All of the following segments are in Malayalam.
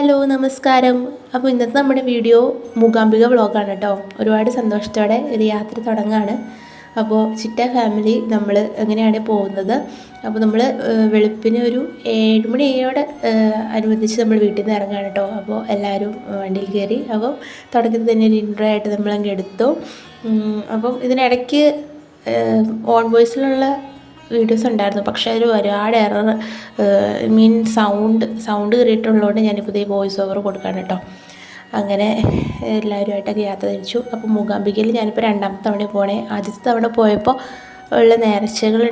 ഹലോ നമസ്കാരം. അപ്പോൾ ഇന്നത്തെ നമ്മുടെ വീഡിയോ മൂകാംബിക വ്ളോഗാണ് കേട്ടോ ഒരുപാട് സന്തോഷത്തോടെ ഒരു യാത്ര തുടങ്ങാണ്. അപ്പോൾ ചിറ്റ ഫാമിലി നമ്മൾ എങ്ങനെയാണ് പോകുന്നത്? അപ്പോൾ നമ്മൾ വെളുപ്പിന് ഒരു ഏഴ് മണിയോടെ അനുബന്ധിച്ച് നമ്മൾ വീട്ടിൽ നിന്ന് ഇറങ്ങുകയാണ് കേട്ടോ അപ്പോൾ എല്ലാവരും വണ്ടിയിൽ കയറി. അപ്പോൾ തുടക്കത്തിൽ തന്നെ ഒരു ഇൻട്രോ ആയിട്ട് നമ്മളങ്ങ് എടുത്തു. അപ്പം ഇതിനിടയ്ക്ക് ഓൺ വോയിസിലുള്ള വീഡിയോസ് ഉണ്ടായിരുന്നു. പക്ഷേ അതിൽ ഒരുപാട് എറർ മീൻ സൗണ്ട് സൗണ്ട് കയറിയിട്ടുള്ളതുകൊണ്ട് ഞാൻ പുതിയ വോയിസ് ഓവർ കൊടുക്കുകയാണ് കേട്ടോ. അങ്ങനെ എല്ലാവരുമായിട്ടൊക്കെ യാത്ര തിരിച്ചു. അപ്പോൾ മൂകാംബികയിൽ ഞാനിപ്പോൾ രണ്ടാമത്തെ തവണ പോണേ. ആദ്യത്തെ തവണ പോയപ്പോൾ ഉള്ള നേർച്ചകൾ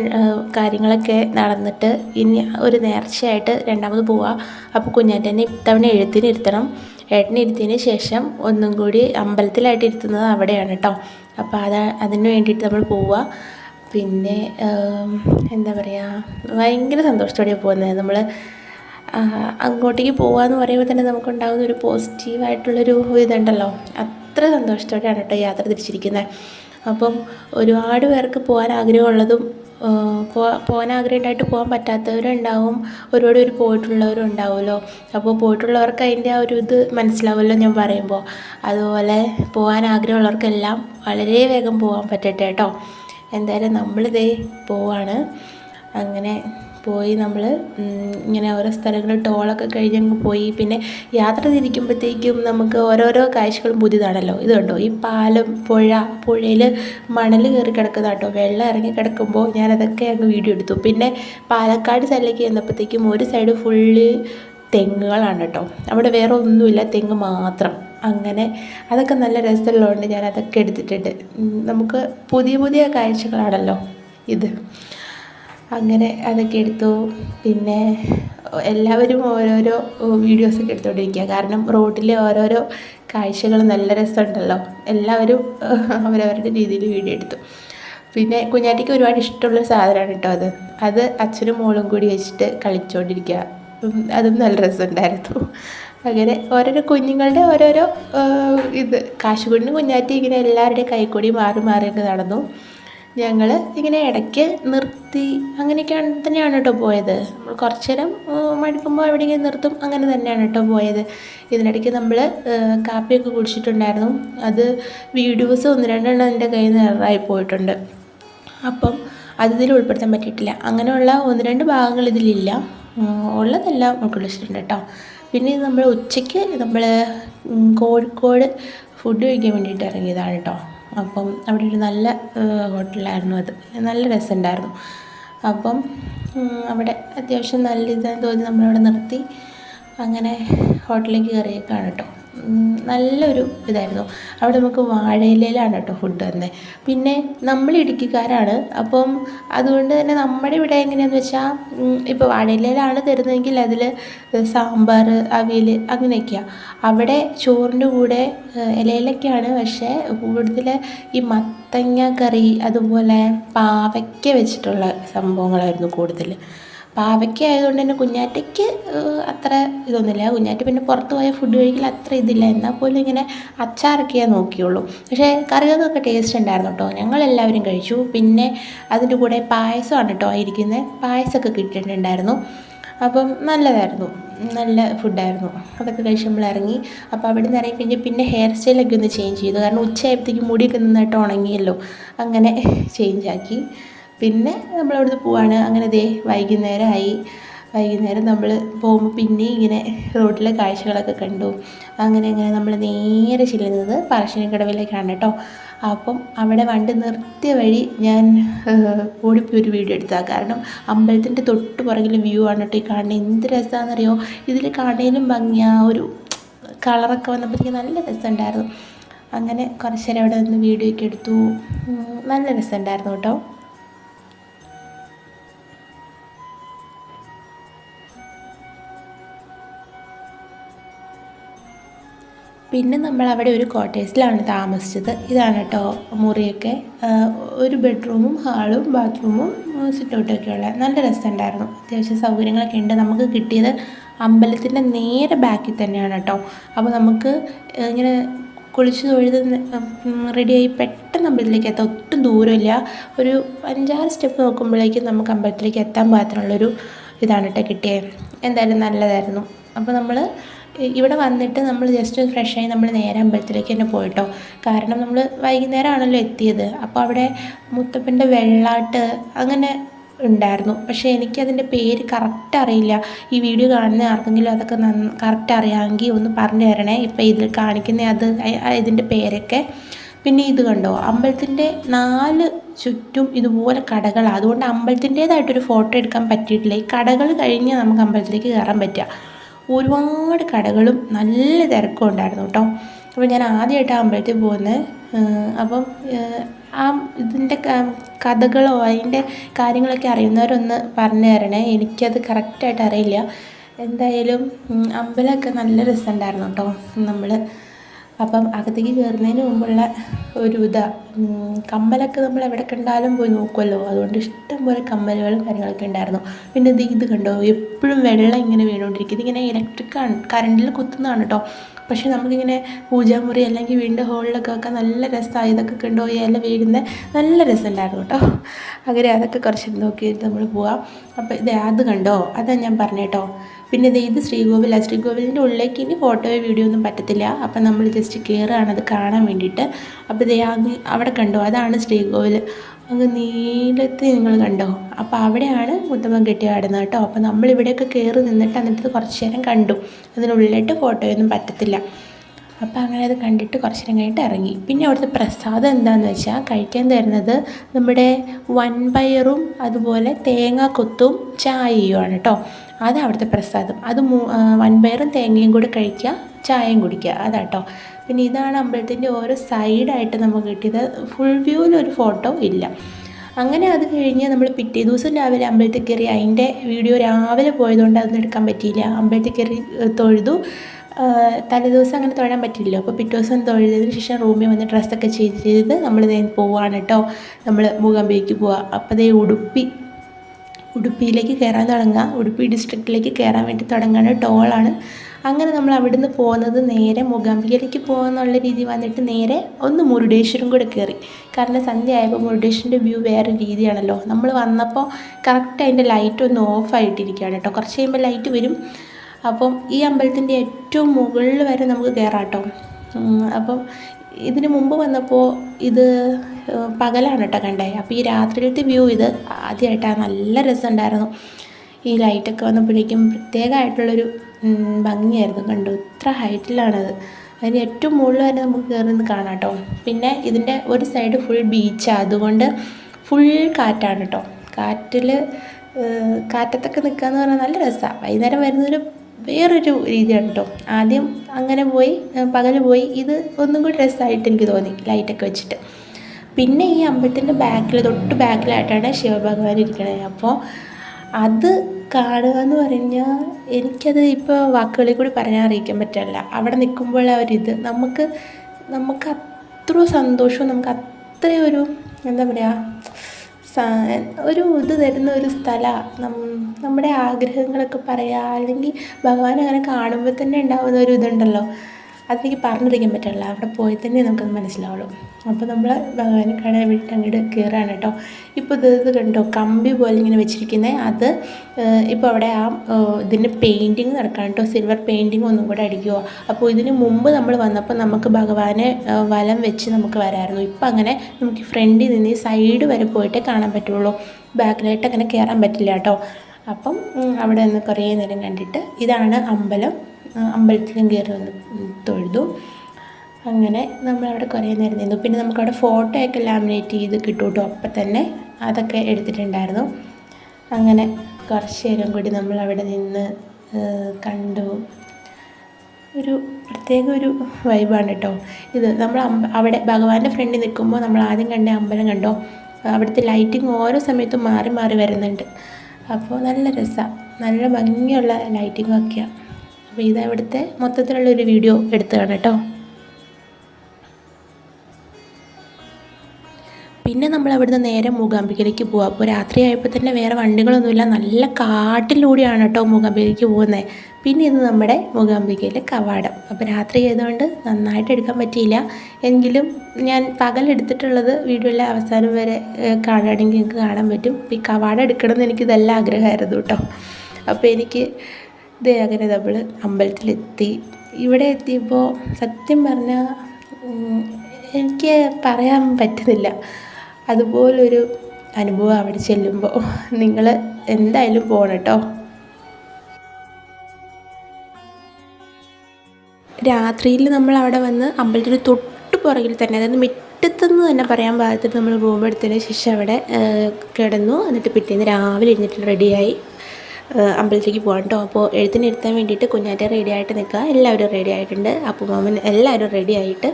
കാര്യങ്ങളൊക്കെ നടന്നിട്ട് ഇനി ഒരു നേർച്ചയായിട്ട് രണ്ടാമത് പോവുക അപ്പോൾ കുഞ്ഞാറ്റനെ ഇത്തവണ എഴുത്തിന് ഇരുത്തണം. ഏട്ടനെ ഇരുത്തിയതിന് ശേഷം ഒന്നും കൂടി അമ്പലത്തിലായിട്ട് ഇരുത്തുന്നത് അവിടെയാണ് കേട്ടോ. അപ്പോൾ അത് അതിന് വേണ്ടിയിട്ട് നമ്മൾ പോവുക പിന്നെ എന്താ പറയുക ഭയങ്കര സന്തോഷത്തോടെയാണ് പോകുന്നത്. നമ്മൾ അങ്ങോട്ടേക്ക് പോകാന്ന് പറയുമ്പോൾ തന്നെ നമുക്കുണ്ടാകുന്ന ഒരു പോസിറ്റീവായിട്ടുള്ളൊരു ഇതുണ്ടല്ലോ. അത്ര സന്തോഷത്തോടെയാണ് കേട്ടോ യാത്ര തിരിച്ചിരിക്കുന്നത് അപ്പം ഒരുപാട് പേർക്ക് പോകാൻ ആഗ്രഹമുള്ളതും പോകാൻ ആഗ്രഹം ഉണ്ടായിട്ട് പോകാൻ പറ്റാത്തവരുണ്ടാവും. ഒരുപാട് പേര് പോയിട്ടുള്ളവരും ഉണ്ടാവുമല്ലോ അപ്പോൾ പോയിട്ടുള്ളവർക്ക് അതിന്റെ ആ ഒരു ഇത് മനസ്സിലാവുമല്ലോ ഞാൻ പറയുമ്പോൾ. അതുപോലെ പോകാൻ ആഗ്രഹമുള്ളവർക്കെല്ലാം വളരെ വേഗം പോകാൻ പറ്റട്ടെ കേട്ടോ. എന്തായാലും നമ്മളിതേ പോവാണ്. അങ്ങനെ പോയി നമ്മൾ ഇങ്ങനെ ഓരോ സ്ഥലങ്ങൾ ടോളൊക്കെ കഴിഞ്ഞ് അങ്ങ് പോയി. പിന്നെ യാത്ര തിരിക്കുമ്പോഴത്തേക്കും നമുക്ക് ഓരോരോ കാഴ്ചകളും പുതിയതാണല്ലോ. ഇത് കണ്ടോ? ഈ പാലം പുഴ പുഴയിൽ മണൽ കയറി കിടക്കുന്ന കേട്ടോ വെള്ളം ഇറങ്ങി കിടക്കുമ്പോൾ ഞാനതൊക്കെ അങ്ങ് വീഡിയോ എടുത്തു. പിന്നെ പാലക്കാട് സൈഡിലേക്ക് ചെന്നപ്പോഴത്തേക്കും ഒരു സൈഡ് ഫുള്ള് തെങ്ങുകളാണ് കേട്ടോ. അവിടെ വേറെ ഒന്നുമില്ല തെങ്ങ് മാത്രം. അങ്ങനെ അതൊക്കെ നല്ല രസമുള്ളതുകൊണ്ട് ഞാൻ അതൊക്കെ എടുത്തിട്ടുണ്ട്. നമുക്ക് പുതിയ പുതിയ കാഴ്ചകളാണല്ലോ ഇത്. അങ്ങനെ അതൊക്കെ എടുത്തു. പിന്നെ എല്ലാവരും ഓരോരോ വീഡിയോസൊക്കെ എടുത്തുകൊണ്ടിരിക്കുക. കാരണം റോഡിലെ ഓരോരോ കാഴ്ചകൾ നല്ല രസമുണ്ടല്ലോ. എല്ലാവരും അവരവരുടെ രീതിയിൽ വീഡിയോ എടുത്തു. പിന്നെ കുഞ്ഞാറ്റിക്ക് ഒരുപാട് ഇഷ്ടമുള്ള സാധനമാണ് കേട്ടോ അത്. അത് അച്ഛനും മോളും കൂടി വെച്ചിട്ട് കളിച്ചുകൊണ്ടിരിക്കുക. അതും നല്ല രസമുണ്ടായിരുന്നു. അങ്ങനെ ഓരോരോ കുഞ്ഞുങ്ങളുടെ ഓരോരോ ഇത്. കാശുകുണ്ണും കുഞ്ഞാറ്റി ഇങ്ങനെ എല്ലാവരുടെയും കൈക്കൂടി മാറി മാറിയൊക്കെ നടന്നു. ഞങ്ങൾ ഇങ്ങനെ ഇടയ്ക്ക് നിർത്തി. അങ്ങനെയൊക്കെ തന്നെയാണ് കേട്ടോ പോയത്. നമ്മൾ കുറച്ച് നേരം മടുക്കുമ്പോൾ എവിടെയെങ്കിലും നിർത്തും. അങ്ങനെ തന്നെയാണ് കേട്ടോ പോയത്. ഇതിനിടയ്ക്ക് നമ്മൾ കാപ്പിയൊക്കെ കുടിച്ചിട്ടുണ്ടായിരുന്നു. അത് വീഡിയോസ് ഒന്ന് രണ്ടെണ്ണം എന്റെ കയ്യിൽ നിന്ന് എററായി പോയിട്ടുണ്ട്. അപ്പം അത് ഇതിൽ ഉൾപ്പെടുത്താൻ പറ്റിയിട്ടില്ല. അങ്ങനെയുള്ള ഒന്ന് രണ്ട് ഭാഗങ്ങൾ ഇതിലില്ല. ഉള്ളതെല്ലാം ഉൾക്കൊള്ളിച്ചിട്ടുണ്ട് കേട്ടോ. പിന്നെ ഇത് നമ്മൾ ഉച്ചയ്ക്ക് നമ്മൾ കോഴിക്കോട് ഫുഡ് കഴിക്കാൻ വേണ്ടിയിട്ട് ഇറങ്ങിയതാണ് കേട്ടോ അപ്പം അവിടെ ഒരു നല്ല ഹോട്ടലായിരുന്നു അത്. നല്ല രസമുണ്ടായിരുന്നു. അപ്പം അവിടെ അത്യാവശ്യം നല്ല ഇതാന്ന് തോന്നി നമ്മളവിടെ നിർത്തി. അങ്ങനെ ഹോട്ടലിലേക്ക് കയറിയേക്കാണ് കേട്ടോ നല്ലൊരു ഇതായിരുന്നു. അവിടെ നമുക്ക് വാഴയിലയിലാണ് കേട്ടോ ഫുഡ് തന്നത് പിന്നെ നമ്മൾ ഇടുക്കിക്കാരാണ്. അപ്പം അതുകൊണ്ട് തന്നെ നമ്മുടെ ഇവിടെ എങ്ങനെയാന്ന് വെച്ചാൽ ഇപ്പോൾ വാഴയിലയിലാണ് തരുന്നതെങ്കിൽ അതിൽ സാമ്പാർ അവിയൽ അങ്ങനെയൊക്കെയാണ് അവിടെ ചോറിന്റെ കൂടെ ഇലയിലൊക്കെയാണ്. പക്ഷേ കൂടുതൽ ഈ മത്തങ്ങ കറി അതുപോലെ പാവയ്ക്ക വെച്ചിട്ടുള്ള സംഭവങ്ങളായിരുന്നു കൂടുതൽ പാവയ്ക്ക ആയതുകൊണ്ട് തന്നെ കുഞ്ഞാറ്റയ്ക്ക് അത്ര ഇതൊന്നുമില്ല. കുഞ്ഞാറ്റ പിന്നെ പുറത്ത് പോയ ഫുഡ് കഴിക്കൽ അത്ര ഇതില്ല. എന്നാൽ പോലും ഇങ്ങനെ അച്ചാറൊക്കെയേ നോക്കിയുള്ളൂ. പക്ഷേ കറികൾക്കൊക്കെ ടേസ്റ്റ് ഉണ്ടായിരുന്നു കേട്ടോ ഞങ്ങളെല്ലാവരും കഴിച്ചു. പിന്നെ അതിന്റെ കൂടെ പായസമാണ് കേട്ടോ ഇരിക്കുന്നത് പായസമൊക്കെ കിട്ടിയിട്ടുണ്ടായിരുന്നു. അപ്പം നല്ലതായിരുന്നു. നല്ല ഫുഡായിരുന്നു അതൊക്കെ കഴിച്ച് നമ്മൾ ഇറങ്ങി. അപ്പോൾ അവിടെ നിന്ന് ഇറങ്ങി പിന്നെ ഹെയർ സ്റ്റൈലൊക്കെ ഒന്ന് ചേഞ്ച് ചെയ്തു. കാരണം ഉച്ചയായപ്പോഴത്തേക്കും മുടിയൊക്കെ നന്നായിട്ട് ഉണങ്ങിയല്ലോ. അങ്ങനെ ചേഞ്ച് ആക്കി. പിന്നെ നമ്മൾ അവിടുന്ന് പോവാണ്. അങ്ങനെ ദേ വൈകുന്നേരമായി. വൈകുന്നേരം നമ്മൾ പോകുമ്പോൾ പിന്നെ ഇങ്ങനെ റോഡിലെ കാഴ്ചകളൊക്കെ കണ്ടു. അങ്ങനെ അങ്ങനെ നമ്മൾ നേരെ ചെല്ലുന്നത് പറശ്ശിനിക്കടവിലേക്കാണ് കേട്ടോ. അപ്പം അവിടെ വണ്ടി നിർത്തിയ വഴി ഞാൻ ഓടിപ്പോയി ഒരു വീഡിയോ എടുത്താൽ കാരണം അമ്പലത്തിന്റെ തൊട്ട് പുറകിൽ വ്യൂ ആണ് കേട്ടോ ഈ കാണുന്നത് എന്ത് രസമാണെന്നറിയോ ഇതിൽ കാണാനും ഭംഗിയാ. ഒരു കളറൊക്കെ വന്നപ്പോഴത്തേക്ക് നല്ല രസമുണ്ടായിരുന്നു. അങ്ങനെ കുറച്ച് നേരം അവിടെ നിന്ന് വീഡിയോ ഒക്കെ എടുത്തു. നല്ല രസമുണ്ടായിരുന്നു കേട്ടോ. പിന്നെ നമ്മൾ അവിടെ ഒരു ക്വാർട്ടേഴ്സിലാണ് താമസിച്ചത്. ഇതാണ് കേട്ടോ മുറിയൊക്കെ ഒരു ബെഡ്റൂമും ഹാളും ബാത്റൂമും സിറ്റൗട്ടൊക്കെ ഉള്ള നല്ല രസമുണ്ടായിരുന്നു. അത്യാവശ്യം സൗകര്യങ്ങളൊക്കെ ഉണ്ട്. നമുക്ക് കിട്ടിയത് അമ്പലത്തിന്റെ നേരെ ബാക്കിൽ തന്നെയാണ് കേട്ടോ. അപ്പോൾ നമുക്ക് ഇങ്ങനെ കുളിച്ച് തൊഴുത് റെഡിയായി പെട്ടെന്ന് അമ്പലത്തിലേക്ക് എത്താം. ഒട്ടും ദൂരമില്ല. ഒരു അഞ്ചാറ് സ്റ്റെപ്പ് നോക്കുമ്പോഴേക്കും നമുക്ക് അമ്പലത്തിലേക്ക് എത്താൻ പാകത്തിനുള്ളൊരു ഇതാണ് കേട്ടോ കിട്ടിയത്. എന്തായാലും നല്ലതായിരുന്നു. അപ്പോൾ നമ്മൾ ഇവിടെ വന്നിട്ട് നമ്മൾ ജസ്റ്റ് ഫ്രഷായി നമ്മൾ നേരെ അമ്പലത്തിലേക്ക് തന്നെ പോയിട്ടോ. കാരണം നമ്മൾ വൈകുന്നേരമാണല്ലോ എത്തിയത്. അപ്പോൾ അവിടെ മുത്തപ്പന്റെ വെള്ളാട്ട് അങ്ങനെ ഉണ്ടായിരുന്നു. പക്ഷേ എനിക്കതിന്റെ പേര് കറക്റ്റ് അറിയില്ല. ഈ വീഡിയോ കാണുന്ന ആർക്കെങ്കിലും അതൊക്കെ നന്ന കറക്റ്റ് അറിയാമെങ്കിൽ ഒന്ന് പറഞ്ഞു തരണേ. ഇപ്പോൾ ഇതിൽ കാണിക്കുന്ന അത് ഇതിന്റെ പേരൊക്കെ. പിന്നെ ഇത് കണ്ടോ? അമ്പലത്തിന്റെ നാല് ചുറ്റും ഇതുപോലെ കടകളാണ് അതുകൊണ്ട് അമ്പലത്തിന്റേതായിട്ടൊരു ഫോട്ടോ എടുക്കാൻ പറ്റിയിട്ടില്ല. ഈ കടകൾ കഴിഞ്ഞ് നമുക്ക് അമ്പലത്തിലേക്ക് കയറാൻ പറ്റുക. ഒരുപാട് കടകളും നല്ല തിരക്കും ഉണ്ടായിരുന്നു കേട്ടോ. അപ്പോൾ ഞാൻ ആദ്യമായിട്ടാണ് അമ്പലത്തിൽ പോകുന്നത് അപ്പം ആ ഇതിന്റെ കഥകളോ അതിന്റെ കാര്യങ്ങളൊക്കെ അറിയുന്നവരൊന്ന് പറഞ്ഞു തരണേ. എനിക്കത് കറക്റ്റായിട്ട് അറിയില്ല. എന്തായാലും അമ്പലമൊക്കെ നല്ല രസമുണ്ടായിരുന്നു കേട്ടോ. നമ്മൾ അപ്പം അകത്തേക്ക് കയറുന്നതിന് മുമ്പുള്ള ഒരു ഇതാ കമ്മലൊക്കെ നമ്മൾ എവിടെ കണ്ടാലും പോയി നോക്കുമല്ലോ അതുകൊണ്ട് ഇഷ്ടം പോലെ കമ്മലുകളും കാര്യങ്ങളൊക്കെ ഉണ്ടായിരുന്നു. പിന്നെ ഇത് ഇത് കണ്ടോ? എപ്പോഴും വെള്ളം ഇങ്ങനെ വീണുകൊണ്ടിരിക്കും. ഇതിങ്ങനെ ഇലക്ട്രിക് കറണ്ടിൽ കുത്തുന്നതാണ് കേട്ടോ പക്ഷേ നമുക്കിങ്ങനെ പൂജാമുറി അല്ലെങ്കിൽ വീടിന്റെ ഹോളിലൊക്കെ വെക്കാൻ നല്ല രസമായി. ഇതൊക്കെ കണ്ടോ? ഇല വീഴുന്ന നല്ല രസമുണ്ടായിരുന്നു കേട്ടോ അങ്ങനെ അതൊക്കെ കുറച്ച് നോക്കിയിട്ട് നമ്മൾ പോവാം. അപ്പോൾ ഇത് അത് കണ്ടോ? അതാണ് ഞാൻ പറഞ്ഞു കേട്ടോ പിന്നെ ഇത് ശ്രീകോവിലാണ് ശ്രീകോവിലിന്റെ ഉള്ളിലേക്ക് ഇനി ഫോട്ടോയോ വീഡിയോ ഒന്നും പറ്റത്തില്ല. അപ്പം നമ്മൾ ജസ്റ്റ് കയറുകയാണ് അത് കാണാൻ വേണ്ടിയിട്ട്. അപ്പോൾ ദേ അങ്ങ് അവിടെ കണ്ടോ? അതാണ് ശ്രീകോവിൽ. അങ്ങ് നീളത്ത് നിങ്ങൾ കണ്ടോ? അപ്പോൾ അവിടെയാണ് മുത്തമ്മൻ കെട്ടിയാടുന്നത് കേട്ടോ. അപ്പോൾ നമ്മളിവിടെയൊക്കെ കയറി നിന്നിട്ട് എന്നിട്ട് കുറച്ച് നേരം കണ്ടു. അതിനുള്ളിലിട്ട് ഫോട്ടോയൊന്നും പറ്റത്തില്ല. അപ്പോൾ അങ്ങനെ അത് കണ്ടിട്ട് കുറച്ച് നേരം കഴിഞ്ഞിട്ട് ഇറങ്ങി. പിന്നെ അവിടുത്തെ പ്രസാദം എന്താണെന്ന് വെച്ചാൽ കഴിക്കാൻ തരുന്നത് നമ്മുടെ വൻപയറും അതുപോലെ തേങ്ങാക്കൊത്തും ചായയുമാണ് കേട്ടോ അത് അവിടുത്തെ പ്രസാദം. അത് മൂ വൻപയറും തേങ്ങയും കൂടി കഴിക്കുക ചായയും കുടിക്കുക. അതാട്ടോ പിന്നെ ഇതാണ് അമ്പലത്തിന്റെ ഓരോ സൈഡായിട്ട് നമുക്ക് കിട്ടിയത്. ഫുൾ വ്യൂവിൽ ഒരു ഫോട്ടോ ഇല്ല. അങ്ങനെ അത് കഴിഞ്ഞ് നമ്മൾ പിറ്റേ ദിവസം രാവിലെ അമ്പലത്തിൽ കയറി അതിന്റെ വീഡിയോ രാവിലെ പോയതുകൊണ്ട് അതൊന്നും എടുക്കാൻ പറ്റിയില്ല. അമ്പലത്തിൽ കയറി തൊഴുതു. തലേദിവസം അങ്ങനെ തൊഴാൻ പറ്റില്ലല്ലോ അപ്പോൾ പിറ്റേ ദിവസം തൊഴുതതിന് ശേഷം റൂമിൽ വന്ന് ഡ്രസ്സൊക്കെ ചെയ്ത് ചെയ്ത് നമ്മൾ ദേ പോവാണ് കേട്ടോ. നമ്മൾ മൂകാംബിയിലേക്ക് പോവാം. അപ്പോൾ ദേ ഉടുപ്പി ഉടുപ്പിയിലേക്ക് കയറാൻ തുടങ്ങുക ഉടുപ്പി ഡിസ്ട്രിക്റ്റിലേക്ക് കയറാൻ വേണ്ടി തുടങ്ങുകയാണ് ടോളാണ്. അങ്ങനെ നമ്മൾ അവിടുന്ന് പോകുന്നത് നേരെ മൂകാംബികയിലേക്ക് പോകുന്നുള്ള രീതി വന്നിട്ട് നേരെ ഒന്ന് മുരുടേശ്വരം കൂടെ കയറി കാരണം സന്ധ്യ ആയപ്പോൾ മുരുടേശ്വരന്റെ വ്യൂ വേറെ രീതിയാണല്ലോ. നമ്മൾ വന്നപ്പോൾ കറക്റ്റ് അതിന്റെ ലൈറ്റ് ഒന്ന് ഓഫ് ആയിട്ടിരിക്കുകയാണ് കേട്ടോ. കുറച്ച് കഴിയുമ്പോൾ ലൈറ്റ് വരും. അപ്പം ഈ അമ്പലത്തിന്റെ ഏറ്റവും മുകളിൽ വരെ നമുക്ക് കയറാം കേട്ടോ. അപ്പം ഇതിന് മുമ്പ് വന്നപ്പോൾ ഇത് പകലാണ് കേട്ടോ കണ്ടേ. അപ്പോൾ ഈ രാത്രിയിലത്തെ വ്യൂ ഇത് ആദ്യമായിട്ടാണ് നല്ല രസമുണ്ടായിരുന്നു. ഈ ലൈറ്റൊക്കെ വന്നപ്പോഴേക്കും പ്രത്യേകമായിട്ടുള്ളൊരു ഭംഗിയായിരുന്നു കണ്ടു. ഇത്ര ഹൈറ്റിലാണത്. അതിന് ഏറ്റവും മുകളിൽ വരെ നമുക്ക് കയറി നിന്ന് കാണാം കേട്ടോ. പിന്നെ ഇതിന്റെ ഒരു സൈഡ് ഫുൾ ബീച്ചാണ് അതുകൊണ്ട് ഫുൾ കാറ്റാണ് കേട്ടോ. കാറ്റിൽ കാറ്റത്തൊക്കെ നിൽക്കുക എന്ന് പറഞ്ഞാൽ നല്ല രസമാണ് വൈകുന്നേരം വരുന്നൊരു വേറൊരു രീതിയാണ് കേട്ടോ ആദ്യം അങ്ങനെ പോയി പകൽ പോയി. ഇത് ഒന്നും കൂടി രസമായിട്ട് എനിക്ക് തോന്നി ലൈറ്റൊക്കെ വെച്ചിട്ട്. പിന്നെ ഈ അമ്പലത്തിന്റെ ബാക്കിൽ തൊട്ട് ബാക്കിലായിട്ടാണ് ശിവഭഗവാൻ ഇരിക്കുന്നത് അപ്പോൾ അത് കാണുക എന്ന് പറഞ്ഞാൽ എനിക്കത് ഇപ്പോൾ വാക്കുകളിൽ കൂടി പറഞ്ഞാൽ അറിയിക്കാൻ പറ്റില്ല അവിടെ നിൽക്കുമ്പോൾ അവരിത് നമുക്ക് നമുക്ക് അത്ര സന്തോഷവും നമുക്ക് അത്രയും ഒരു എന്താ പറയുക ഒരു ഇത് തരുന്ന ഒരു സ്ഥലമാണ് നമ്മുടെ ആഗ്രഹങ്ങളൊക്കെ പറയുക അല്ലെങ്കിൽ ഭഗവാൻ അങ്ങനെ കാണുമ്പോൾ തന്നെ ഉണ്ടാകുന്ന ഒരു ഇതുണ്ടല്ലോ. അതെനിക്ക് പറഞ്ഞറിയിക്കാൻ പറ്റില്ല അവിടെ പോയി തന്നെ നമുക്കത് മനസ്സിലാവുള്ളൂ. അപ്പോൾ നമ്മൾ ഭഗവാനെ കാണാൻ വിട്ട് അങ്ങോട്ട് കയറുകയാണ് കേട്ടോ. ഇപ്പോൾ ഇത് കണ്ടോ? കമ്പി പോലെ ഇങ്ങനെ വെച്ചിരിക്കുന്നത് അത് ഇപ്പോൾ അവിടെ ആ ഇതിന്റെ പെയിന്റിങ് നടക്കാൻ കേട്ടോ. സിൽവർ പെയിന്റിങ് ഒന്നും കൂടെ അടിക്കുമോ അപ്പോൾ ഇതിന് മുമ്പ് നമ്മൾ വന്നപ്പോൾ നമുക്ക് ഭഗവാനെ വലം വെച്ച് നമുക്ക് വരായിരുന്നു. ഇപ്പം അങ്ങനെ നമുക്ക് ഫ്രണ്ടിൽ നിന്ന് ഈ സൈഡ് വരെ പോയിട്ടേ കാണാൻ പറ്റുള്ളൂ. ബാക്കിലായിട്ട് അങ്ങനെ കയറാൻ പറ്റില്ല കേട്ടോ. അപ്പം അവിടെ നിന്ന് കുറേ നേരം കണ്ടിട്ട് ഇതാണ് അമ്പലം. അമ്പലത്തിലും കയറി വന്ന് തൊഴുതു. അങ്ങനെ നമ്മളവിടെ കുറേ നേരം നിന്നു. പിന്നെ നമുക്കവിടെ ഫോട്ടോയൊക്കെ ലാമിനേറ്റ് ചെയ്ത് കിട്ടും കേട്ടോ അപ്പം തന്നെ അതൊക്കെ എടുത്തിട്ടുണ്ടായിരുന്നു. അങ്ങനെ കുറച്ച് നേരം കൂടി നമ്മളവിടെ നിന്ന് കണ്ടു. ഒരു പ്രത്യേക ഒരു വൈബാണ് കേട്ടോ ഇത് നമ്മൾ അവിടെ ഭഗവാന്റെ ഫ്രണ്ടിൽ നിൽക്കുമ്പോൾ നമ്മൾ ആദ്യം കണ്ട അമ്പലം കണ്ടോ? അവിടുത്തെ ലൈറ്റിംഗ് ഓരോ സമയത്തും മാറി മാറി വരുന്നുണ്ട്. അപ്പോൾ നല്ല രസമാണ് നല്ല ഭംഗിയുള്ള ലൈറ്റിംഗ് ഒക്കെയാണ് അപ്പോൾ ഇത് അവിടുത്തെ മൊത്തത്തിലുള്ളൊരു വീഡിയോ എടുത്തതാണ് കേട്ടോ. പിന്നെ നമ്മൾ അവിടുന്ന് നേരെ മൂകാംബികയിലേക്ക് പോവാം. അപ്പോൾ രാത്രി ആയപ്പോൾ തന്നെ വേറെ വണ്ടികളൊന്നുമില്ല. നല്ല കാട്ടിലൂടെയാണ് കേട്ടോ മൂകാംബികയിലേക്ക് പോകുന്നത് പിന്നെ ഇത് നമ്മുടെ മൂകാംബികയിലെ കവാടം. അപ്പോൾ രാത്രി ആയതുകൊണ്ട് നന്നായിട്ട് എടുക്കാൻ പറ്റിയില്ല. എങ്കിലും ഞാൻ പകലെടുത്തിട്ടുള്ളത് വീഡിയോയിലെ അവസാനം വരെ കാണുകയാണെങ്കിൽ നിങ്ങൾക്ക് കാണാൻ പറ്റും. ഈ കവാടം എടുക്കണമെന്ന് എനിക്ക് നല്ല ആഗ്രഹമായിരുന്നു കേട്ടോ. അപ്പോൾ എനിക്ക് ഇതേ അങ്ങനെ നമ്മൾ അമ്പലത്തിലെത്തി. ഇവിടെ എത്തിയപ്പോൾ സത്യം പറഞ്ഞാൽ എനിക്ക് പറയാൻ പറ്റുന്നില്ല. അതുപോലൊരു അനുഭവം അവിടെ ചെല്ലുമ്പോൾ നിങ്ങൾ എന്തായാലും പോകണം കേട്ടോ. രാത്രിയിൽ നമ്മൾ അവിടെ വന്ന് അമ്പലത്തിന് തൊട്ട് പുറകിൽ തന്നെ അതായത് മുറ്റത്തുനിന്ന് തന്നെ പറയാൻ പാകത്തിൽ നമ്മൾ റൂം എടുത്തതിന് ശേഷം അവിടെ കിടന്നു. എന്നിട്ട് പിറ്റേന്ന് രാവിലെ എഴുന്നേറ്റ് റെഡിയായി അമ്പലത്തിലേക്ക് പോകാം കേട്ടോ അപ്പോൾ എഴുത്തിന് ഇരുത്താൻ വേണ്ടിയിട്ട് കുഞ്ഞാറ്റ റെഡി ആയിട്ട് നിൽക്കുക. എല്ലാവരും റെഡി ആയിട്ടുണ്ട്. അപ്പോൾ എല്ലാവരും റെഡി ആയിട്ട്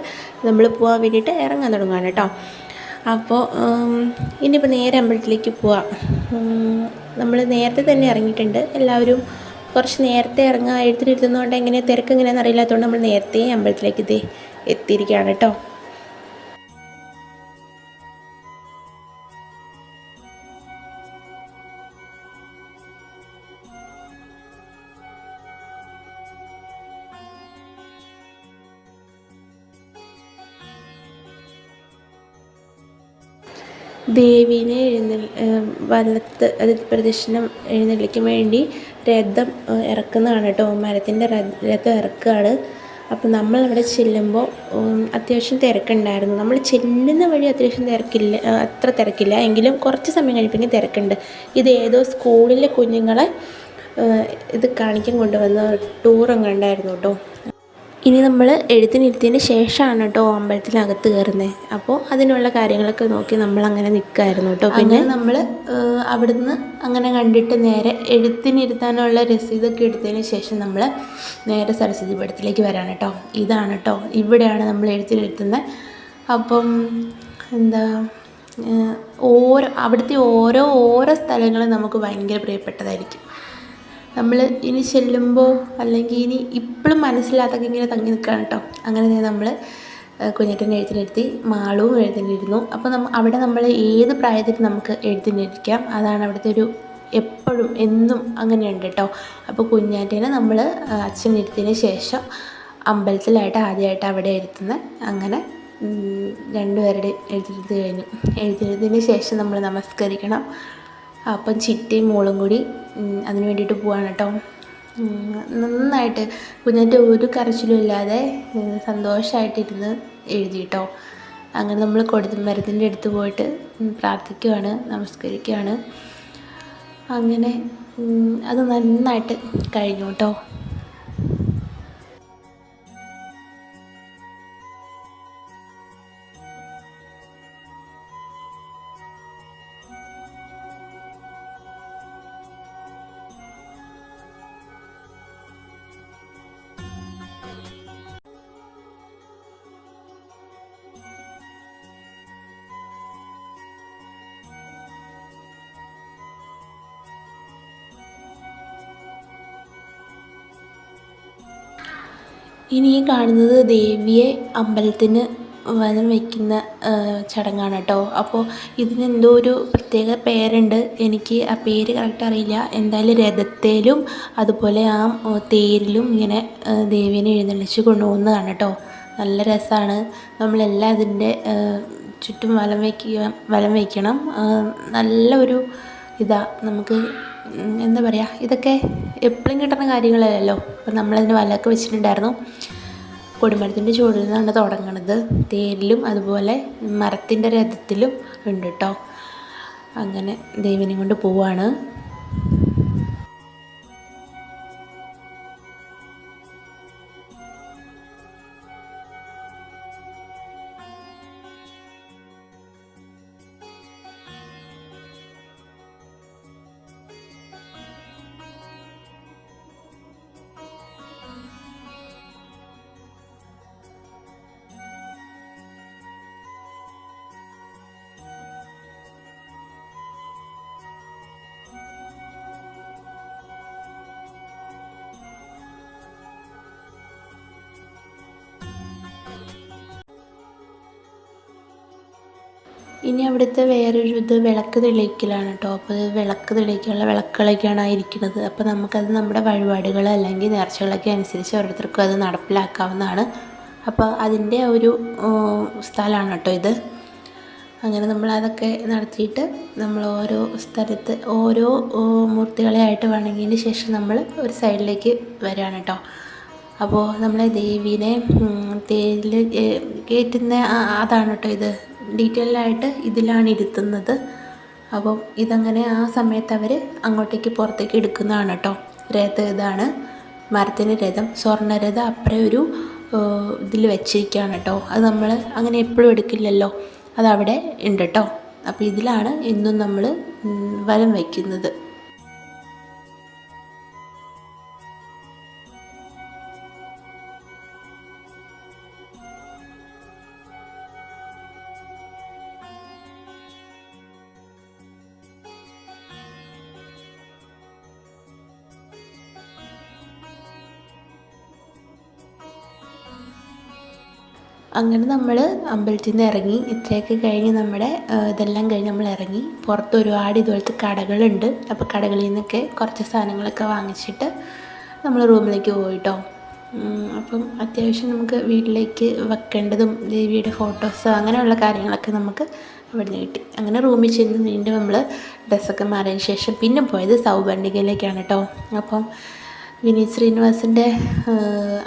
നമ്മൾ പോകാൻ വേണ്ടിയിട്ട് ഇറങ്ങാൻ തുടങ്ങുകയാണ് കേട്ടോ അപ്പോൾ ഇനിയിപ്പോൾ നേരെ അമ്പലത്തിലേക്ക് പോവാം. നമ്മൾ നേരത്തെ തന്നെ ഇറങ്ങിയിട്ടുണ്ട്. എല്ലാവരും കുറച്ച് നേരത്തെ ഇറങ്ങാൻ എഴുത്തിനിരുത്തുന്നതുകൊണ്ട് എങ്ങനെ തിരക്ക് എങ്ങനെയാണെന്ന് അറിയില്ലാത്തതുകൊണ്ട് നമ്മൾ നേരത്തെ അമ്പലത്തിലേക്ക് ഇത് എത്തിയിരിക്കുകയാണ് കേട്ടോ ദേവീനെ എഴുന്ന വലത്ത് അതായത് പ്രദക്ഷിണം എഴുന്നള്ളിക്കാൻ വേണ്ടി രഥം ഇറക്കുന്നതാണ് കേട്ടോ. മരത്തിന്റെ രഥം ഇറക്കുകയാണ്. അപ്പോൾ നമ്മൾ അവിടെ ചെല്ലുമ്പോൾ അത്യാവശ്യം തിരക്കുണ്ടായിരുന്നു. നമ്മൾ ചെല്ലുന്ന വഴി അത്യാവശ്യം തിരക്കില്ല അത്ര തിരക്കില്ല. എങ്കിലും കുറച്ച് സമയം കഴിഞ്ഞപ്പോൾ തിരക്കുണ്ട്. ഇത് ഏതോ സ്കൂളിലെ കുഞ്ഞുങ്ങളെ ഇത് കാണിക്കാൻ കൊണ്ടുവന്ന ടൂറും കണ്ടായിരുന്നു കേട്ടോ. ഇനി നമ്മൾ എഴുത്തിനിരുത്തിയതിന് ശേഷമാണ് കേട്ടോ അമ്പലത്തിനകത്ത് കയറുന്നത് അപ്പോൾ അതിനുള്ള കാര്യങ്ങളൊക്കെ നോക്കി നമ്മൾ അങ്ങനെ നിൽക്കുമായിരുന്നു കേട്ടോ പിന്നെ നമ്മൾ അവിടുന്ന് അങ്ങനെ കണ്ടിട്ട് നേരെ എഴുത്തിനിരുത്താനുള്ള രസീതൊക്കെ എടുത്തതിന് ശേഷം നമ്മൾ നേരെ സരസ്വതി പീഠത്തിലേക്ക് വരാണ് കേട്ടോ. ഇതാണ് കേട്ടോ. ഇവിടെയാണ് നമ്മൾ എഴുത്തിനിരുത്തുന്നത് അപ്പം എന്താ ഓരോ അവിടുത്തെ ഓരോ ഓരോ സ്ഥലങ്ങളും നമുക്ക് ഭയങ്കര പ്രിയപ്പെട്ടതായിരിക്കും. നമ്മൾ ഇനി ചെല്ലുമ്പോൾ അല്ലെങ്കിൽ ഇനി ഇപ്പോഴും മനസ്സിലാത്തൊക്കെ ഇങ്ങനെ തങ്ങി നിൽക്കുകയാണ് കേട്ടോ. അങ്ങനെ നമ്മൾ കുഞ്ഞേട്ടൻ എഴുത്തിനിരുത്തി മാളവും എഴുതിനിരുന്നു അപ്പോൾ നമ്മൾ അവിടെ നമ്മൾ ഏത് പ്രായത്തിൽ നമുക്ക് എഴുതിനിരിക്കാം അതാണ് അവിടുത്തെ ഒരു എപ്പോഴും എന്നും അങ്ങനെയുണ്ട് കേട്ടോ. അപ്പോൾ കുഞ്ഞാറ്റേനെ നമ്മൾ അച്ഛൻ ഇരുത്തിയതിന് ശേഷം അമ്പലത്തിലായിട്ട് ആദ്യമായിട്ട് അവിടെ ഇരുത്തുന്നത് അങ്ങനെ രണ്ടുപേരുടെ എഴുതിരുത്തി കഴിഞ്ഞു. എഴുതിരുത്തിന് ശേഷം നമ്മൾ നമസ്കരിക്കണം. അപ്പം ചിറ്റയും മോളും കൂടി അതിന് വേണ്ടിയിട്ട് പോവാണ് കേട്ടോ. നന്നായിട്ട് കുഞ്ഞിന്റെ ഒരു കരച്ചിലും ഇല്ലാതെ സന്തോഷമായിട്ടിരുന്ന് എഴുതി കേട്ടോ. അങ്ങനെ നമ്മൾ കൊടുത്ത മരത്തിന്റെ അടുത്ത് പോയിട്ട് പ്രാർത്ഥിക്കുകയാണ് നമസ്കരിക്കുകയാണ് അങ്ങനെ അത് നന്നായിട്ട് കഴിഞ്ഞു കേട്ടോ. ഇനി ഈ കാണുന്നത് ദേവിയെ അമ്പലത്തിന് വലം വയ്ക്കുന്ന ചടങ്ങാണ് കേട്ടോ. അപ്പോൾ ഇതിനെന്തോ ഒരു പ്രത്യേക പേരുണ്ട്. എനിക്ക് ആ പേര് കറക്റ്റ് അറിയില്ല. എന്തായാലും രഥത്തേലും അതുപോലെ ആ തേരിലും ഇങ്ങനെ ദേവീനെ എഴുന്നള്ളിച്ച് കൊണ്ടുപോകുന്നതാണ് കേട്ടോ. നല്ല രസമാണ് നമ്മളെല്ലാം അതിന്റെ ചുറ്റും വലം വയ്ക്കുക വലം വയ്ക്കണം നല്ല ഒരു ഇതാ നമുക്ക് എന്താ പറയുക ഇതൊക്കെ എപ്പോഴും കിട്ടുന്ന കാര്യങ്ങളല്ലല്ലോ. അപ്പം നമ്മളതിന് വലയൊക്കെ വെച്ചിട്ടുണ്ടായിരുന്നു. കൊടിമരത്തിന്റെ ചുവടിൽ നിന്നാണ് തുടങ്ങണത്. തേരിലും അതുപോലെ മരത്തിന്റെ രഥത്തിലും ഉണ്ട് കേട്ടോ അങ്ങനെ ദേവിനെ കൊണ്ട് പോവാണ്. ഇനി അവിടുത്തെ വേറൊരു ഇത് വിളക്ക് തെളിയിക്കലാണ് കേട്ടോ അപ്പോൾ വിളക്ക് തെളിയിക്കാനുള്ള വിളക്കുകളൊക്കെയാണ് ഇരിക്കുന്നത് അപ്പോൾ നമുക്കത് നമ്മുടെ വഴിപാടുകൾ അല്ലെങ്കിൽ നേർച്ചകളൊക്കെ അനുസരിച്ച് ഓരോരുത്തർക്കും അത് നടപ്പിലാക്കാവുന്നതാണ്. അപ്പോൾ അതിന്റെ ഒരു സ്ഥലമാണ് കേട്ടോ ഇത്. അങ്ങനെ നമ്മൾ അതൊക്കെ നടത്തിയിട്ട് നമ്മൾ ഓരോ സ്ഥലത്ത് ഓരോ മൂർത്തികളെ ആയിട്ട് വണങ്ങിയതിന് ശേഷം നമ്മൾ ഒരു സൈഡിലേക്ക് വരികയാണ് കേട്ടോ അപ്പോൾ നമ്മളെ ദേവീനെ തേരിൽ കയറ്റുന്ന അതാണ് കേട്ടോ ഇത്. ഡീറ്റെയിൽ ആയിട്ട് ഇതിലാണ് ഇരുത്തുന്നത്. അപ്പം ഇതങ്ങനെ ആ സമയത്ത് അവർ അങ്ങോട്ടേക്ക് പുറത്തേക്ക് എടുക്കുന്നതാണ് കേട്ടോ. രഥം ഇതാണ്. മരത്തിന്റെ രഥം. സ്വർണരഥം അപ്പുറം ഒരു ഇതിൽ വെച്ചിരിക്കുകയാണ് കേട്ടോ. അത് നമ്മൾ അങ്ങനെ എപ്പോഴും എടുക്കില്ലല്ലോ. അതവിടെ ഉണ്ട് കേട്ടോ. അപ്പോൾ ഇതിലാണ് ഇന്നും നമ്മൾ വരം വയ്ക്കുന്നത് അങ്ങനെ നമ്മൾ അമ്പലത്തിൽ നിന്ന് ഇറങ്ങി ഇത്രയൊക്കെ കഴിഞ്ഞ് നമ്മുടെ ഇതെല്ലാം കഴിഞ്ഞ് നമ്മൾ ഇറങ്ങി. പുറത്ത് ഒരുപാട് ഇതുപോലത്തെ കടകളുണ്ട്. അപ്പോൾ കടകളിൽ നിന്നൊക്കെ കുറച്ച് സാധനങ്ങളൊക്കെ വാങ്ങിച്ചിട്ട് നമ്മൾ റൂമിലേക്ക് പോയിട്ടോ. അപ്പം അത്യാവശ്യം നമുക്ക് വീട്ടിലേക്ക് വെക്കേണ്ടതും ദേവിയുടെ ഫോട്ടോസ് അങ്ങനെയുള്ള കാര്യങ്ങളൊക്കെ നമുക്ക് അവിടെ നിന്ന് കിട്ടി. അങ്ങനെ റൂമിൽ ചെന്ന് വീണ്ടും നമ്മൾ ഡ്രസ്സൊക്കെ മാറിയതിന് ശേഷം പിന്നെ പോയത് സൗബർണികയിലേക്കാണ് കേട്ടോ. അപ്പം വിനീത് ശ്രീനിവാസിന്റെ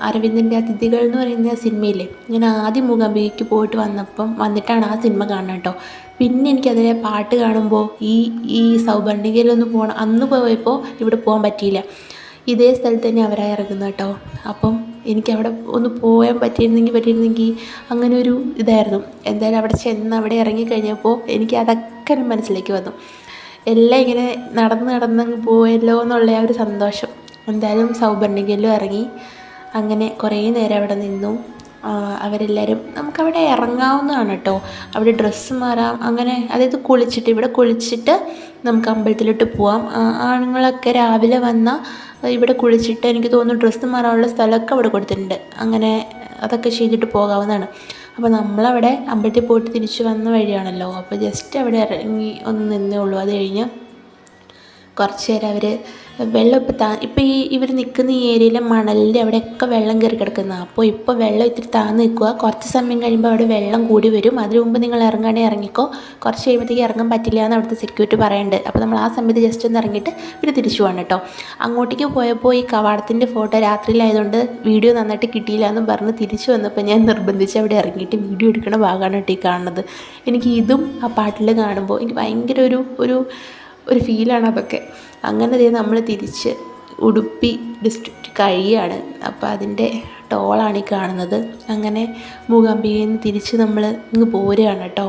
അരവിന്ദന്റെ അതിഥികൾ എന്ന് പറയുന്ന സിനിമയില്ലേ? ഞാൻ ആദ്യം മൂകാംബികയ്ക്ക് പോയിട്ട് വന്നപ്പം വന്നിട്ടാണ് ആ സിനിമ കാണുന്നത് കേട്ടോ. പിന്നെ എനിക്കതിലെ പാട്ട് കാണുമ്പോൾ ഈ ഈ സൗബർണികയിലൊന്ന് പോകണം അന്ന് പോയപ്പോൾ ഇവിടെ പോകാൻ പറ്റിയില്ല. ഇതേ സ്ഥലത്ത് തന്നെ അവരായി ഇറങ്ങുന്നത് കേട്ടോ. അപ്പം എനിക്കവിടെ ഒന്ന് പോകാൻ പറ്റിയിരുന്നെങ്കിൽ പറ്റിയിരുന്നെങ്കിൽ അങ്ങനെ ഒരു ഇതായിരുന്നു. എന്തായാലും അവിടെ ചെന്ന് അവിടെ ഇറങ്ങി കഴിഞ്ഞപ്പോൾ എനിക്ക് അതൊക്കെ മനസ്സിലേക്ക് വന്നു. എല്ലാം ഇങ്ങനെ നടന്ന് നടന്നങ്ങ് പോയല്ലോ എന്നുള്ള ആ ഒരു സന്തോഷം. എന്തായാലും സൗപർണികയിലും ഇറങ്ങി. അങ്ങനെ കുറേ നേരം അവിടെ നിന്നു. അവരെല്ലാവരും നമുക്കവിടെ ഇറങ്ങാവുന്നതാണ് കേട്ടോ. അവിടെ ഡ്രസ്സ് മാറാം. അങ്ങനെ അതായത് കുളിച്ചിട്ട് ഇവിടെ കുളിച്ചിട്ട് നമുക്ക് അമ്പലത്തിലോട്ട് പോവാം. ആണുങ്ങളൊക്കെ രാവിലെ വന്നാൽ ഇവിടെ കുളിച്ചിട്ട് എനിക്ക് തോന്നുന്നു ഡ്രസ്സ് മാറാനുള്ള സ്ഥലമൊക്കെ അവിടെ കൊടുത്തിട്ടുണ്ട്. അങ്ങനെ അതൊക്കെ ചെയ്തിട്ട് പോകാവുന്നതാണ്. അപ്പോൾ നമ്മളവിടെ അമ്പലത്തിൽ പോയിട്ട് തിരിച്ചു വന്ന വഴിയാണല്ലോ. അപ്പോൾ ജസ്റ്റ് അവിടെ ഇറങ്ങി ഒന്ന് നിന്നേ ഉള്ളൂ. അത് കഴിഞ്ഞ് കുറച്ച് നേരം അവർ വെള്ളം ഇപ്പോൾ താ ഇപ്പോൾ ഈ ഇവർ നിൽക്കുന്ന ഈ ഏരിയയിലെ മണലിന്റെ അവിടെയൊക്കെ വെള്ളം കയറി കിടക്കുന്നതാണ് അപ്പോൾ ഇപ്പോൾ വെള്ളം ഇത്തിരി താന്ന് നിൽക്കുക കുറച്ച് സമയം കഴിയുമ്പോൾ അവിടെ വെള്ളം കൂടി വരും. അതിന് മുമ്പ് നിങ്ങൾ ഇറങ്ങുകയാണെങ്കിൽ ഇറങ്ങിക്കോ. കുറച്ച് കഴിയുമ്പോഴത്തേക്ക് ഇറങ്ങാൻ പറ്റില്ല എന്ന് അവിടുത്തെ സെക്യൂരിറ്റി പറയുന്നുണ്ട് അപ്പോൾ നമ്മൾ ആ സമയത്ത് ജസ്റ്റ് ഒന്ന് ഇറങ്ങിയിട്ട് പിന്നെ തിരിച്ചു പോകണം കേട്ടോ. അങ്ങോട്ടേക്ക് പോയപ്പോൾ ഈ കവാടത്തിന്റെ ഫോട്ടോ രാത്രിയിലായതുകൊണ്ട് വീഡിയോ നന്നായിട്ട് കിട്ടിയില്ല എന്ന് പറഞ്ഞ് തിരിച്ചു വന്നപ്പോൾ ഞാൻ നിർബന്ധിച്ച് അവിടെ ഇറങ്ങിയിട്ട് വീഡിയോ എടുക്കുന്ന ഭാഗമാണ് കേട്ടോ ഈ കാണുന്നത്. എനിക്ക് ഇതും ആ പാട്ടിൽ കാണുമ്പോൾ എനിക്ക് ഭയങ്കര ഒരു ഒരു ഒരു ഫീലാണ് അതൊക്കെ. അങ്ങനെ ദേ നമ്മൾ തിരിച്ച് ഉടുപ്പി ഡിസ്ട്രിക്റ്റ് കഴിയാണ്. അപ്പോൾ അതിന്റെ ടോളാണ് ഈ കാണുന്നത്. അങ്ങനെ മൂകാംബികയിൽ നിന്ന് തിരിച്ച് നമ്മൾ ഇങ്ങ് പോരുകയാണ് കേട്ടോ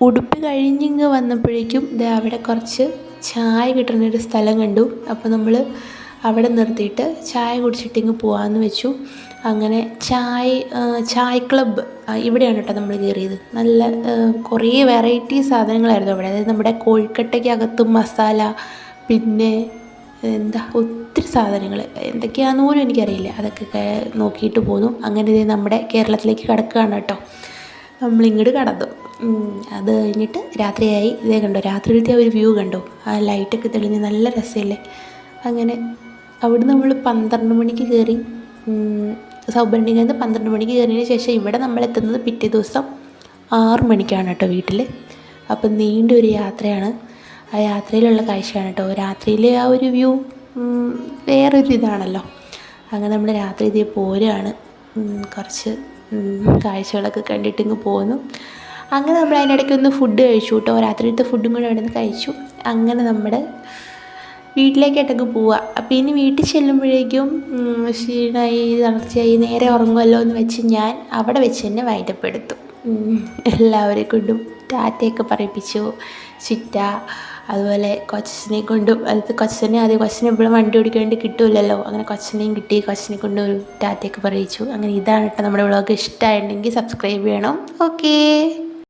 ഉടുപ്പ് കഴിഞ്ഞിങ്ങ് വന്നപ്പോഴേക്കും അവിടെ കുറച്ച് ചായ കിട്ടുന്ന ഒരു സ്ഥലം കണ്ടു. അപ്പോൾ നമ്മൾ അവിടെ നിർത്തിയിട്ട് ചായ കുടിച്ചിട്ട് ഇങ്ങ് പോകാമെന്ന് വെച്ചു. അങ്ങനെ ചായ ചായ് ക്ലബ്ബ് ഇവിടെയാണ് കേട്ടോ നമ്മൾ കയറിയത് നല്ല കുറേ വെറൈറ്റി സാധനങ്ങളായിരുന്നു അവിടെ. അതായത് നമ്മുടെ കോഴിക്കട്ടയ്ക്കകത്തും മസാല പിന്നെ എന്താ ഒത്തിരി സാധനങ്ങൾ. എന്തൊക്കെയാണെന്ന് പോലും എനിക്കറിയില്ല. അതൊക്കെ നോക്കിയിട്ട് പോന്നു. അങ്ങനെ നമ്മുടെ കേരളത്തിലേക്ക് കിടക്കുകയാണ് കേട്ടോ. നമ്മളിങ്ങോട്ട് കടന്നു. അത് കഴിഞ്ഞിട്ട് രാത്രിയായി. ഇതേ കണ്ടോ രാത്രിയിലത്തെ ഒരു വ്യൂ കണ്ടോ. ആ ലൈറ്റൊക്കെ തെളിഞ്ഞ് നല്ല രസമല്ലേ? അങ്ങനെ അവിടെ നമ്മൾ പന്ത്രണ്ട് മണിക്ക് കയറി സൗബർണിയിൽ നിന്ന് പന്ത്രണ്ട് മണിക്ക് കയറിയതിന് ശേഷം ഇവിടെ നമ്മൾ എത്തുന്നത് പിറ്റേ ദിവസം ആറ് മണിക്കാണ് കേട്ടോ വീട്ടിൽ അപ്പം നീണ്ടൊരു യാത്രയാണ്. ആ യാത്രയിലുള്ള കാഴ്ചയാണ് കേട്ടോ. രാത്രിയിലെ ആ ഒരു വ്യൂ വേറൊരു ഇതാണല്ലോ. അങ്ങനെ നമ്മൾ രാത്രി ഇതേ പോരുകയാണ് കുറച്ച് കാഴ്ചകളൊക്കെ കണ്ടിട്ട് ഇങ്ങ് പോകുന്നു അങ്ങനെ നമ്മൾ അതിനിടയ്ക്ക് ഒന്ന് ഫുഡ് കഴിച്ചു കേട്ടോ. രാത്രിയിലത്തെ ഫുഡും കൂടെ അവിടെ നിന്ന് കഴിച്ചു. അങ്ങനെ നമ്മുടെ വീട്ടിലേക്കായിട്ടൊക്കെ പോവുക അപ്പോൾ ഇനി വീട്ടിൽ ചെല്ലുമ്പോഴേക്കും ക്ഷീണമായി തളർച്ചയായി നേരെ ഉറങ്ങുമല്ലോ എന്ന് വെച്ച് ഞാൻ അവിടെ വെച്ച് തന്നെ വൈൻഡപ്പെടുത്തു എല്ലാവരെ കൊണ്ടും ടാറ്റയൊക്കെ പറയിപ്പിച്ചു. ചിറ്റ അതുപോലെ കൊച്ചിനെ കൊണ്ടും അത് കൊച്ചിനെ ആദ്യം കൊച്ചിനെ എപ്പോഴും വണ്ടി ഓടിക്കേണ്ടി കിട്ടില്ലല്ലോ അങ്ങനെ കൊച്ചിനെയും കിട്ടി കൊച്ചിനെ കൊണ്ട് ഒരു ടാറ്റയൊക്കെ പറയിച്ചു അങ്ങനെ ഇതാണ് കേട്ടോ നമ്മുടെ വ്ളോഗ്. ഇഷ്ടമായിട്ടുണ്ടെങ്കിൽ സബ്സ്ക്രൈബ് ചെയ്യണം. ഓക്കേ